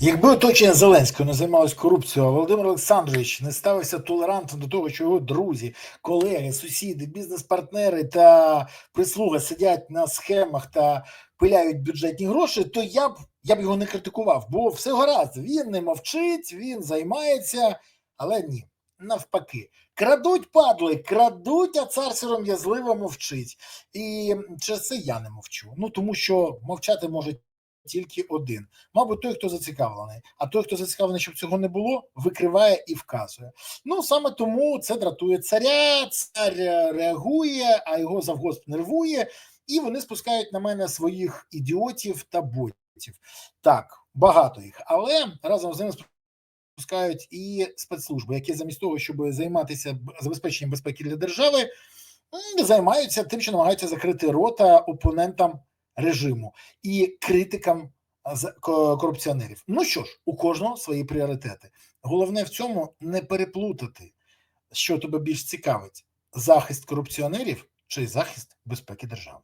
Якби оточення Зеленського не займалось корупцією, а Володимир Олександрович не ставився толерантно до того, що його друзі, колеги, сусіди, бізнес-партнери та прислуга сидять на схемах та пиляють бюджетні гроші, то я б я б його не критикував, бо все гаразд. Він не мовчить, він займається, але ні, навпаки. Крадуть падли, крадуть, а цар сором'язливо мовчить. І через це я не мовчу. Ну тому що мовчати може тільки один. Мабуть, той, хто зацікавлений. А той, хто зацікавлений, щоб цього не було, викриває і вказує. Ну саме тому це дратує царя, цар е, реагує, а його завгосп нервує, і вони спускають на мене своїх ідіотів та ботів. Так, багато їх, але разом з ними спускають і спецслужби, які замість того, щоб займатися забезпеченням безпеки для держави, займаються тим, що намагаються закрити рота опонентам режиму і критикам корупціонерів. Ну що ж, у кожного свої пріоритети. Головне в цьому не переплутати, що тебе більш цікавить: захист корупціонерів чи захист безпеки держави.